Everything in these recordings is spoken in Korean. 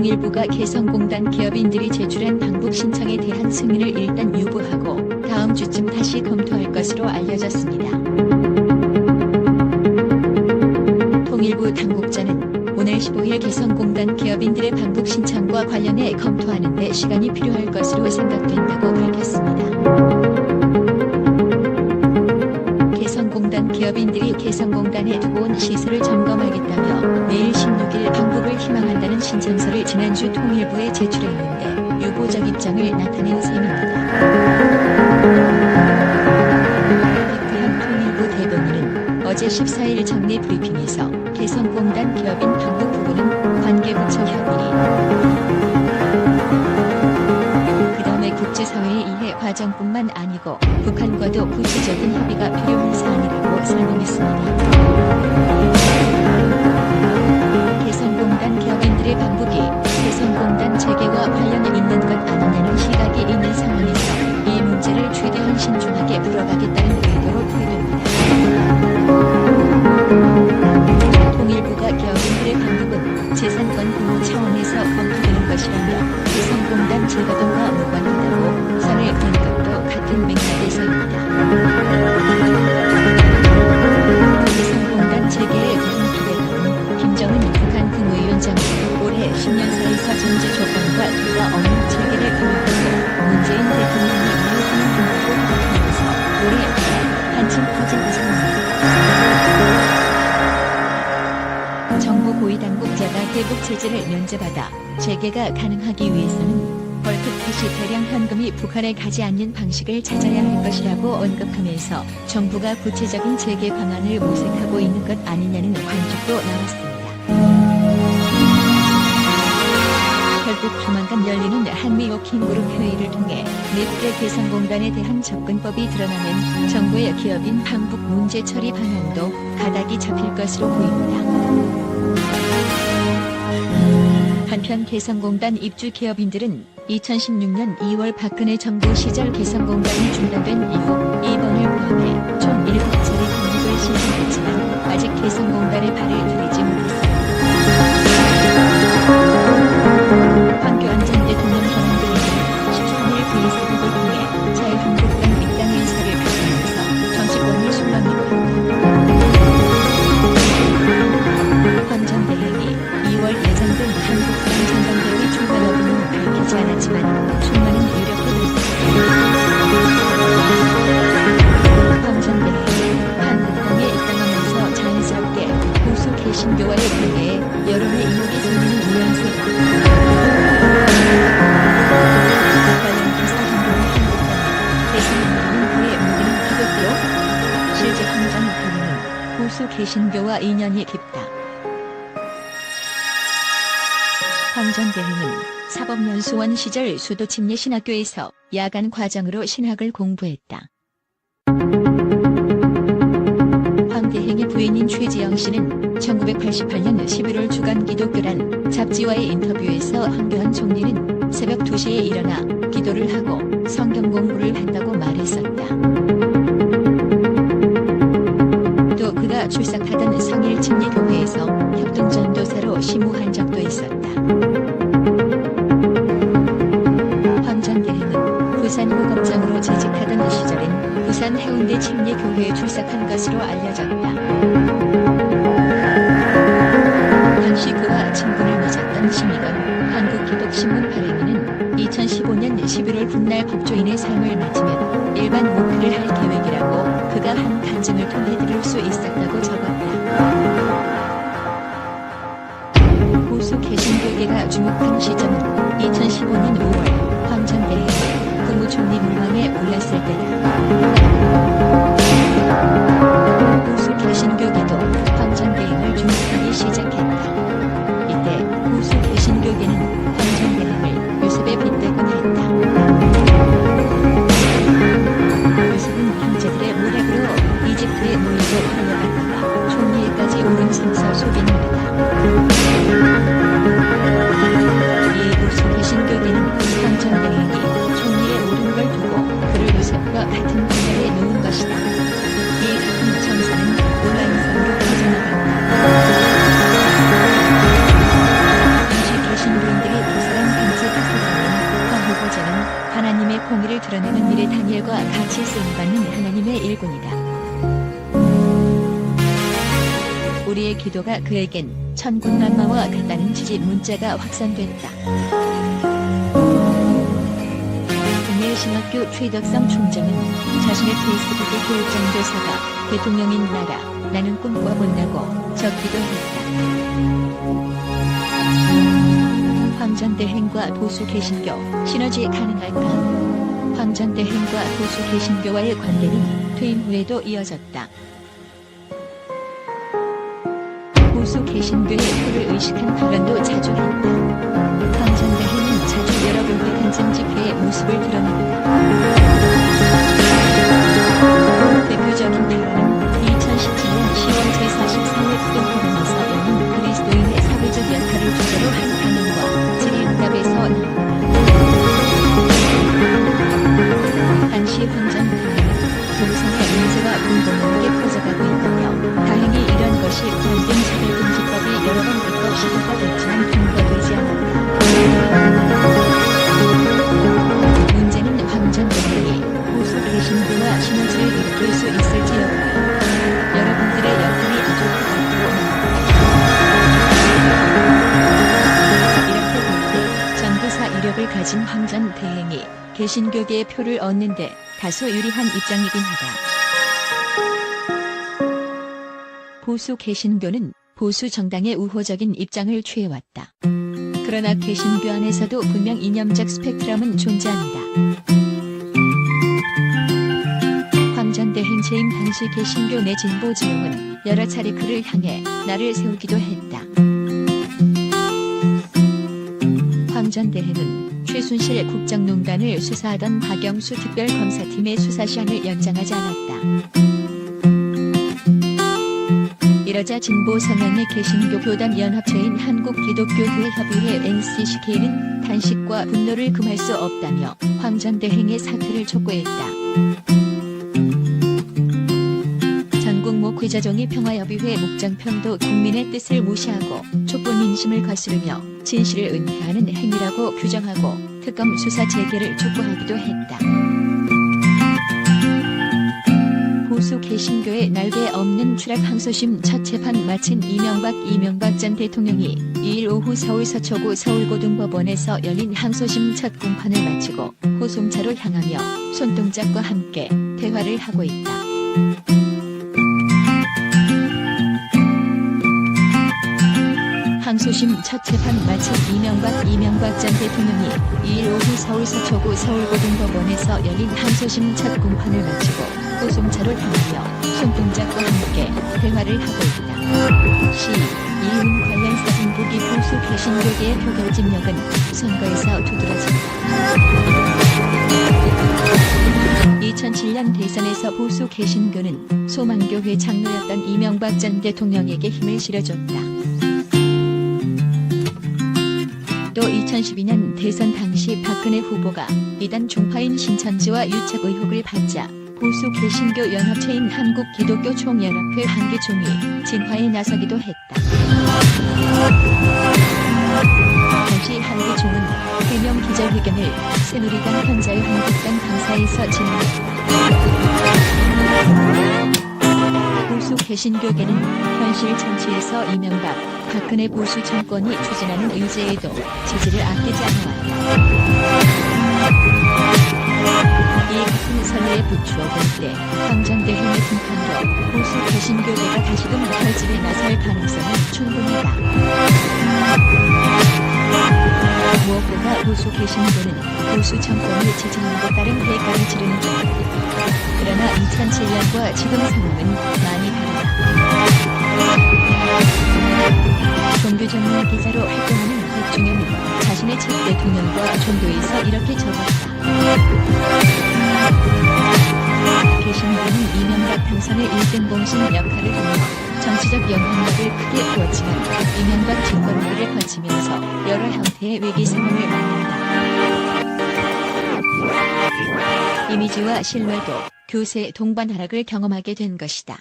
통일부가 개성공단 기업인들이 제출한 방북 신청에 대한 승인을 일단 유보하고 다음 주쯤 다시 검토할 것으로 알려졌습니다. 통일부 당국자는 오늘 15일 개성공단 기업인들의 방북 신청과 관련해 검토하는 데 시간이 필요할 것으로 생각된다고 밝혔습니다. 개성공단 기업인들이 개성공단에 두고 온 시설을 점검하겠다 신청서를 지난주 통일부에 제출했는데 유보적 입장을 나타낸 셈입니다. 백두현 통일부 대변인은 어제 14일 정례 브리핑에서 개성공단 기업인 방북 부분은 관계부처 협의리 그 다음에 국제사회의 이해 과정뿐만 아니고 북한과도 구체적인 협의가 필요한 사안이라고 설명했습니다. 기업인들의 방북이 개성공단 재개와 관련이 있는 것 아니냐는 시각이 있는 상황에서 이 문제를 최대한 신중하게 풀어가겠다는 의도로 풀이됩니다. 통일부가 기업인들의 방북은 재산권 보호 차원에서 검토되는 것이라며 개성공단 재가동과 무관하다고 선을 그은 것도 같은 맥락에서입니다. 재개가 가능하기 위해서는 벌크 다시 대량 현금이 북한에 가지 않는 방식을 찾아야 할 것이라고 언급하면서 정부가 구체적인 재개 방안을 모색하고 있는 것 아니냐는 관측도 나왔습니다. 결국 조만간 열리는 한미 워킹그룹 회의를 통해 넷개 개성공단에 대한 접근법이 드러나면 정부의 기업인 방북 문제 처리 방안도 가닥이 잡힐 것으로 보입니다. 한편 개성공단 입주 기업인들은 2016년 2월 박근혜 정부 시절 개성공단이 중단된 이후 이번을 포함해 총 7차례 방북을 신청했지만 아직 개성공단에 발을 보수 개신교와의 관계에 여론의 이목이 쏠리는 모양새다. 관련 기사 한국은 한국당에 대선인물은 그의 무기는 기독교 실제 황전 대행은 보수 개신교와 인연이 깊다. 황전 대행은 사법연수원 시절 수도 침례신학교에서 야간 과정으로 신학을 공부했다. 황 부인인 최지영 씨는 1988년 11월 주간 기독교란 잡지와의 인터뷰에서 황교안 총리는 새벽 2시에 일어나 기도를 하고 성경 공부를 한다고 말했었다. 또 그가 출석하던 성일 침례교회에서 협동전도사로 시무한 적도 있었다. 황 전 대행은 부산고검장으로 재직하던 시절엔 부산 해운대 침례교회에 출석한 것으로 알려졌다. 11월 훗날 법조인의 삶을 맞으면 일반 목회를 할 계획이라고 그가 한 간증을 통해 들을 수 있었다고 적었다. 보수 개신교계가 주목한 시점은 2015년 5월 황전 대행이 국무총리 물망에 올랐을 때다. 같이 쓰임받는 하나님의 일꾼이다. 우리의 기도가 그에겐 천군만마와 같다는 취지 문자가 확산됐다. 국내 신학교 최덕성 총장은 자신의 페이스북에 교육장 교사가 대통령인 나라 나는 꿈꿔 본다고 적기도 했다. 황전대행과 보수 개신교 시너지 가능할까? 황전대행과 보수 개신교와의 관계는 퇴임 후에도 이어졌다. 보수 개신교의 표를 의식한 발언도 자주 했다. 황전대행은 자주 여러 교회 간증 집회의 모습을 드러낸다. 대표적인 발언은 2017년 10월 제44회 부동 황전 대행이 개신교계의 표를 얻는데 다소 유리한 입장이긴 하다. 보수 개신교는 보수 정당의 우호적인 입장을 취해왔다. 그러나 개신교 안에서도 분명 이념적 스펙트럼은 존재합니다. 황전대행 재임 당시 개신교 내 진보 지형은 여러 차례 그를 향해 나를 세우기도 했다. 황전대행은 최순실 국정농단을 수사하던 박영수 특별검사팀의 수사 시한을 연장하지 않았다. 이러자 진보 성향의 개신교 교단 연합체인 한국기독교교회 협의회 NCCK는 단식과 분노를 금할 수 없다며 황 전 대행의 사퇴를 촉구했다. 전국 목회자종이 평화협의회 목장평도 국민의 뜻을 무시하고 촛불 민심을 거스르며 진실을 은폐하는 행위라고 규정하고 특검 수사 재개를 촉구하기도 했다. 보수 개신교의 날개 없는 추락 항소심 첫 재판 마친 이명박 이명박 전 대통령이 2일 오후 서울 서초구 서울고등법원에서 열린 항소심 첫 공판을 마치고 호송차로 향하며 손동작과 함께 대화를 하고 있다. 항소심 첫 재판 마친 이명박 이명박 전 대통령이 2일 오후 서울 서초구 서울고등법원에서 열린 항소심 첫 공판을 마치고 호송차로 향하며 손동작과 함께 대화를 하고 있다. 시 이은 관련 사진 보기 보수 개신교계의 표결집력은 선거에서 두드러진다. 2007년 대선에서 보수 개신교는 소망교회 장로였던 이명박 전 대통령에게 힘을 실어줬다. 2012년 대선 당시 박근혜 후보가 이단 종파인 신천지와 유착 의혹을 받자 보수 개신교 연합체인 한국 기독교 총연합회 한기총이 진화에 나서기도 했다. 당시 한기총은 해명 기자회견을 새누리당 현자의 한국당 강사에서 진행했다. 보수 개신교계는 현실 정치에서 이명박, 박근혜 보수 정권이 추진하는 의제에도 지지를 아끼지 않아왔다. 이 같은 선례에 비추어 볼때 황전대행의 등판도 보수 개신교계가 다시금 결집에 나설 가능성은 충분하다. 무엇보다 보수 개신교는 보수 정권이 지지하는 것 따른 대가를 치르는 중이다. 그러나 2007년과 지금 상황은 많이 종교 전문 기자로 활동하는 백중현은 자신의 첫 대통령과 전도에서 이렇게 적었다. 개신교는 이명박 당선의 1등 공신 역할을 하며 정치적 영향력을 크게 부었지만 이명박 집권기를 거치면서 여러 형태의 위기 상황을 만난다. 이미지와 신뢰도 교세 동반 하락을 경험하게 된 것이다.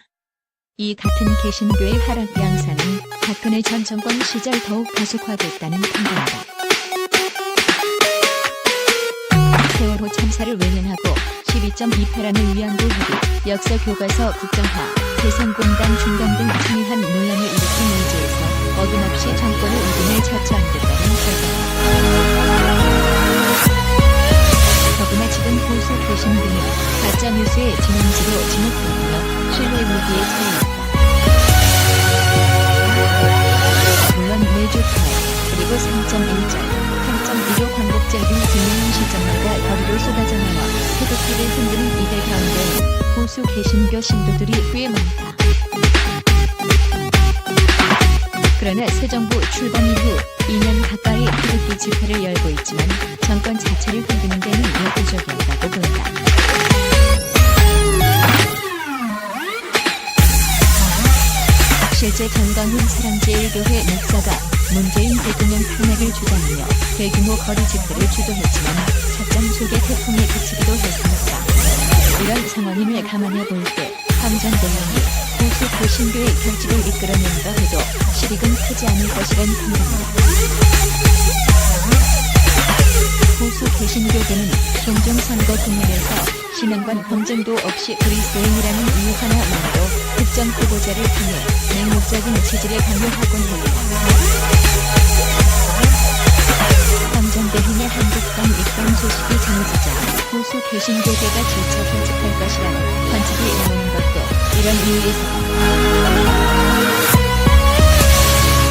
이 같은 개신교의 하락 양상은 박근혜 전 정권 시절 더욱 가속화됐다는 평가다. 세월호 참사를 외면하고 12.28라는 위안부 협의, 역사 교과서 국정화, 개성공단 중단 등 중요한 논란을 일으킨 의제에서 어김없이 정권의 의견을 처치한다는 결과. 더구나 지금 보수 개신 등은 가짜뉴스의 진원지로 지목되며 신뢰 위기에 처해 매주 타회 그리고 3.1절, 8.15 광복절 등 중요한 시점마다 거리로 쏟아져 나와 태극기를 흔드는 이들 가운데 보수 개신교 신도들이 꽤 많다. 그러나 새 정부 출범 이후 2년 가까이 태극기 집회를 열고 있지만 정권 자체를 흔드는 데는 역부족이었다고 본다. 실제 전광훈 사랑제일교회 목사가 문재인 대통령 탄핵을 주장하며 대규모 거리 집회를 주도했지만 착장 속에 태풍이 그치기도 했습니다. 이런 상황임을 감안해 볼 때 황전 대령이 보수 불신교의 결집을 이끌어낸다 해도 실익은 크지 않을 것이란 판단입니다. 보수 개신교계는 종종 선거 국면에서 신앙관 검증도 없이 그리스도인이라는 이유 하나만으로 특정 후보자를 통해 맹목적인 지지를 강요하곤 합니다. 황전대행의 한국당 입당 소식이 전해지자 보수 개신교계가 질쳐 결집할 것이라는 관측이 나오는 것도 이런 이유에서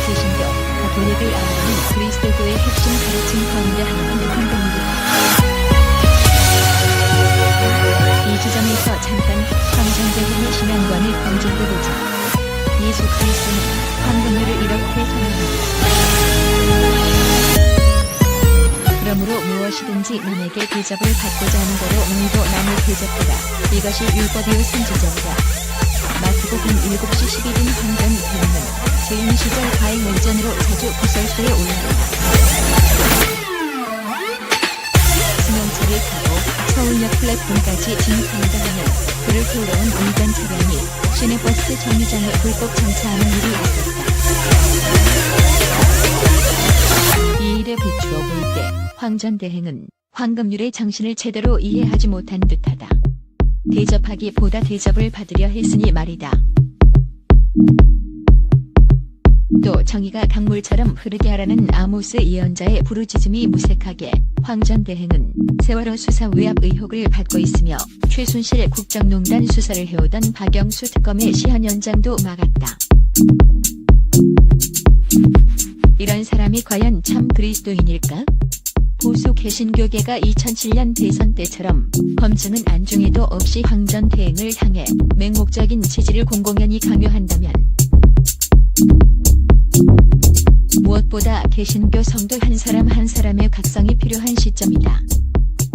개신교, 가톨릭을 아우르는 그리스도교의 핵심 가르침 가운데 하나는 남에게 대접을 받고자 하는 대로 너희도 남을 대접하라. 이것이 율법이요 선지자니라. 마태복음 7시 11인 황전 대행은 재임 시절 과잉 원전으로 자주 구설수에 올라간다. 승용차를 타고 서울역 플랫폼까지 진입한다 하면 그를 태우러온 운전 차량이 시내버스 정류장에 불법 정차하는 일이 있었다. 이 일에 비추어 볼 때 황전대행은 황금률의 정신을 제대로 이해하지 못한 듯하다. 대접하기보다 대접을 받으려 했으니 말이다. 또 정의가 강물처럼 흐르게 하라는 아모스 예언자의 부르짖음이 무색하게 황전 대행은 세월호 수사 외압 의혹을 받고 있으며 최순실 국정농단 수사를 해오던 박영수 특검의 시한 연장도 막았다. 이런 사람이 과연 참 그리스도인일까? 보수 개신교계가 2007년 대선 때처럼 검증은 안중에도 없이 황전 대행을 향해 맹목적인 지지를 공공연히 강요한다면 무엇보다 개신교 성도 한 사람 한 사람의 각성이 필요한 시점이다.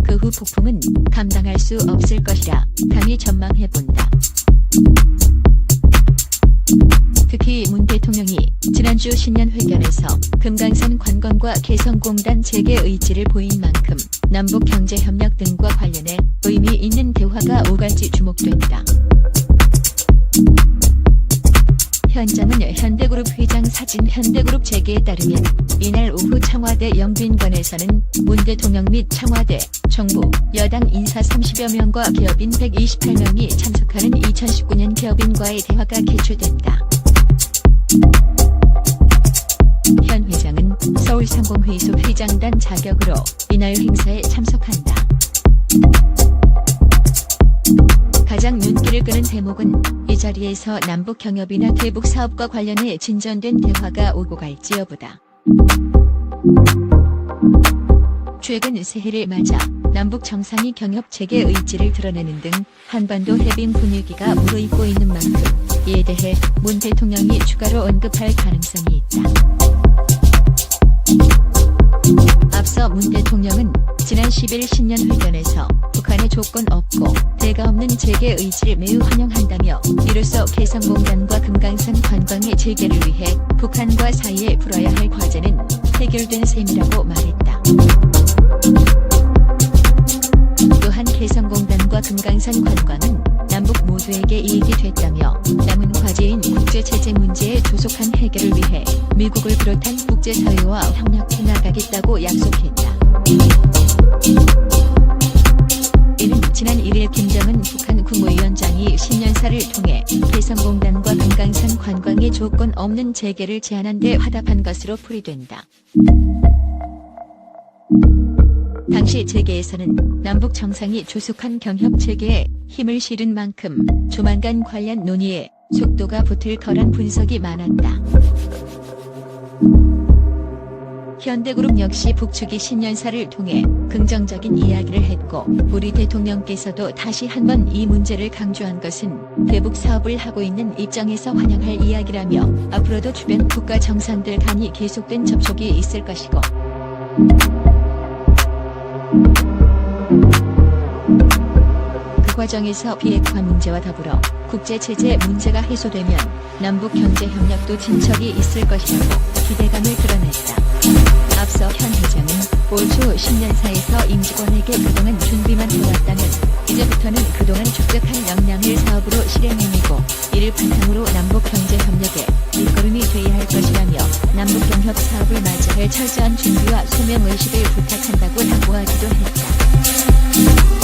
그 후 폭풍은 감당할 수 없을 것이라 감히 전망해본다. 특히 문 대통령이 지난주 신년 회견에서 금강산 관광과 개성공단 재개 의지를 보인 만큼 남북 경제 협력 등과 관련해 의미 있는 대화가 오갈지 주목된다. 현장은 현대그룹 회장 사진 현대그룹 재계에 따르면 이날 오후 청와대 영빈관에서는 문 대통령 및 청와대, 정부, 여당 인사 30여 명과 기업인 128명이 참석하는 2019년 기업인과의 대화가 개최된다. 현 회장은 서울상공회의소 회장단 자격으로 이날 행사에 참석한다. 가장 눈길을 끄는 대목은 이 자리에서 남북 경협이나 대북 사업과 관련해 진전된 대화가 오고 갈지 여부다. 최근 새해를 맞아 남북 정상이 경협 체계 의지를 드러내는 등 한반도 해빙 분위기가 무르익고 있는 만큼 이에 대해 문 대통령이 추가로 언급할 가능성이 있다. 앞서 문 대통령은 지난 10일 신년 회견에서 북한의 조건 없고 대가 없는 재개 의지를 매우 환영한다며 이로써 개성공단과 금강산 관광의 재개를 위해 북한과 사이에 풀어야 할 과제는 해결된 셈이라고 말했다. 또한 개성공단과 금강산 관광은 남북 모두에게 이익이 됐다며 국제 체제 문제의 조속한 해결을 위해 미국을 비롯한 국제 사회와 협력해 나가겠다고 약속했다. 지난 1일 김정은 북한 국무위원장이 신년사를 통해 개성공단과 금강산 관광의 조건 없는 재개를 제안한 데 화답한 것으로 풀이된다. 당시 재계에서는 남북 정상이 조속한 경협 재개에 힘을 실은 만큼 조만간 관련 논의에 속도가 붙을 거란 분석이 많았다. 현대그룹 역시 북측이 신년사를 통해 긍정적인 이야기를 했고 우리 대통령께서도 다시 한번 이 문제를 강조한 것은 대북 사업을 하고 있는 입장에서 환영할 이야기라며 앞으로도 주변 국가 정상들 간이 계속된 접촉이 있을 것이고 과정에서 비핵화 문제와 더불어 국제 제재 문제가 해소되면 남북 경제 협력도 진척이 있을 것이라고 기대감을 드러냈다. 앞서 현 회장은 올초 신년사에서 임직원에게 그동안 준비만 해왔다면 이제부터는 그동안 축적한 역량을 사업으로 실행해내고 이를 바탕으로 남북 경제 협력에 밑거름이 돼야 할 것이라며 남북 경협 사업을 맞이할 철저한 준비와 소명 의식을 부탁한다고 당부하기도 했다.